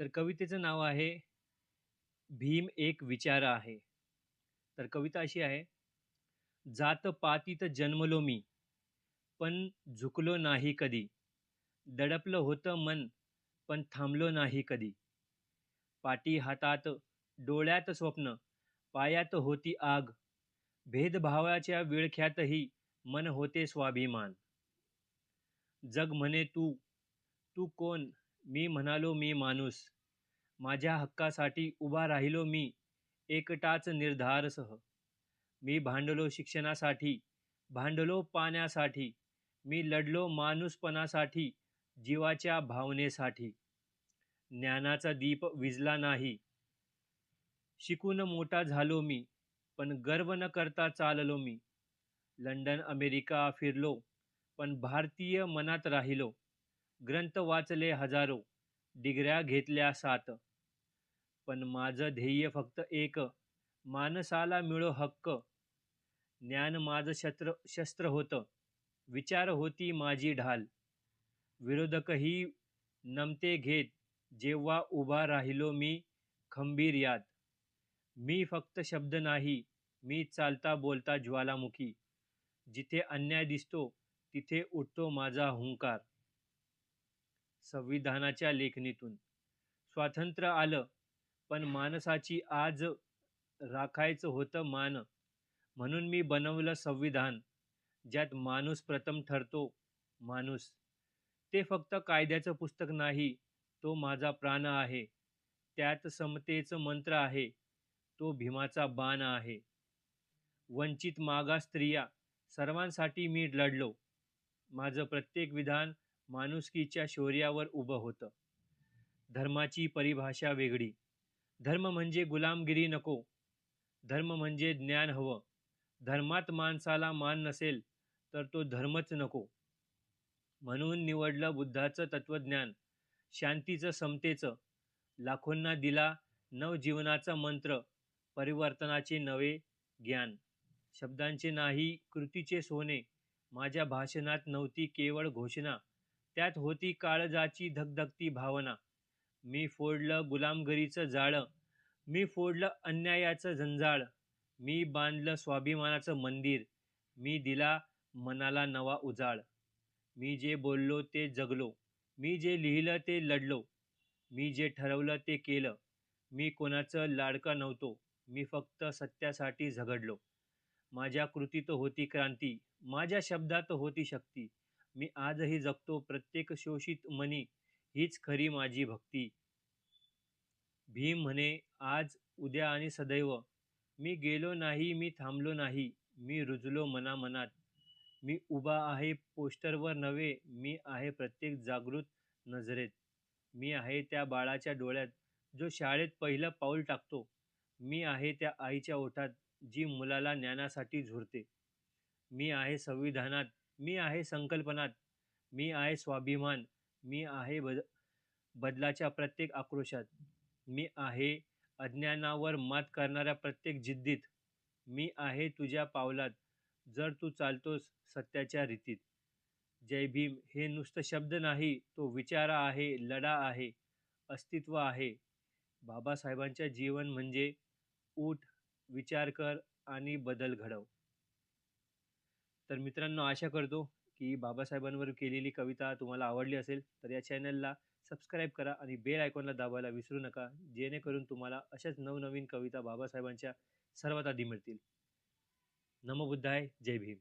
तर कवितेचं नाव आहे भीम एक विचार आहे. तर कविता अशी आहे जात पातीत जन्मलो मी पण झुकलो नाही कधी. दडपलं होतं मन पण थांबलो नाही कधी. पाटी हातात डोळ्यात स्वप्न पायात होती आग. भेदभावाच्या विळख्यातही मन होते स्वाभिमान. जग म्हणे तू तू कोण? मी म्हणालो मी माणूस. माझ्या हक्कासाठी उभा राहिलो मी एकटाच निर्धारसह. मी भांडलो शिक्षणासाठी भांडलो पाण्यासाठी. मी लढलो माणूसपणासाठी जीवाच्या भावनेसाठी. ज्ञानाचा दीप विजला नाही. शिकून मोठा झालो मी पण गर्व न करता चाललो मी. लंडन अमेरिका फिरलो पण भारतीय मनात राहिलो. ग्रंथ वाचले हजारो डिग्र्या घेतल्या सात. पण माझं ध्येय फक्त एक माणसाला मिळो हक्क. ज्ञान माझं शस्त्र शस्त्र होतं. विचार होती माझी ढाल. विरोधकही नमते घेत जेव्हा उभा राहिलो मी खंबीर यात. मी फक्त शब्द नाही मी चालता बोलता ज्वालामुखी. जिथे अन्याय दिसतो तिथे उठतो माझा हुंकार. संविधानाच्या लेखणीतून. स्वातंत्र्य आलं पण माणसाची आज राखायचं होतं मान. म्हणून मी बनवलं संविधान ज्यात माणूस प्रथम ठरतो माणूस. ते फक्त कायद्याचं पुस्तक नाही तो माझा प्राण आहे. त्यात समतेचं मंत्र आहे तो भीमाचा बाण आहे. वंचित मागा स्त्रिया सर्वांसाठी मी लढलो. माझं प्रत्येक विधान माणुसकीच्या शौर्यावर उभं होतं. धर्माची परिभाषा वेगळी. धर्म म्हणजे गुलामगिरी नको. धर्म म्हणजे ज्ञान हवं. धर्मात माणसाला मान नसेल तर तो धर्मच नको. म्हणून निवडलं बुद्धाचं तत्वज्ञान शांतीचं समतेचं. लाखोंना दिला नवजीवनाचा मंत्र. परिवर्तनाचे नवे ज्ञान. शब्दांचे नाही कृतीचे सोने. माझ्या भाषणात नव्हती केवळ घोषणा. त्यात होती काळजाची धगधगती भावना. मी फोडलं गुलामगिरीचं जाळं. मी फोडलं अन्यायाचं झंझाळ. मी बांधलं स्वाभिमानाचं मंदिर. मी दिला मनाला नवा उजाळ. मी जे बोललो ते जगलो. मी जे लिहिलं ते लढलो. मी जे ठरवलं ते केलं. मी कोणाचं लाडका नव्हतो. मी फक्त सत्यासाठी झगडलो. माझ्या कृतीत होती क्रांती. माझ्या शब्दात होती शक्ती. मी आजही जगतो. प्रत्येक शोषित मनी हीच खरी माझी भक्ती. भीम म्हणे आज उद्या आणि सदैव. मी गेलो नाही मी थांबलो नाही. मी रुजलो मनामनात. मी उभा आहे पोस्टरवर नव्हे मी आहे प्रत्येक जागृत नजरेत. मी आहे त्या बाळाच्या डोळ्यात जो शाळेत पहिलं पाऊल टाकतो. मी आहे त्या आईच्या ओठात जी मुलाला ज्ञानासाठी झुरते. मी आहे संविधानात मी आहे संकल्पनात मी आहे स्वाभिमान मी आहे बद बदलाच्या प्रत्येक आक्रोशात मी आहे अज्ञानावर मात करणाऱ्या प्रत्येक जिद्दीत मी आहे तुझ्या पावलात जर तू चालतोस सत्याच्या रीतीत. जय भीम हे नुसतं शब्द नाही तो विचारा आहे लढा आहे अस्तित्व आहे. बाबासाहेबांच्या जीवन म्हणजे उठ विचार कर आणि बदल घडव. तर मित्रांनो आशा करतो की बाबासाहेबांवर केलेली कविता तुम्हाला आवडली असेल तर या चॅनलला सबस्क्राईब करा आणि बेल आयकॉनला दाबायला विसरू नका जेणेकरून तुम्हाला अशाच नवनवीन कविता बाबासाहेबांच्या सर्वात आधी मिळतील. नमबुद्धाय जय भीम.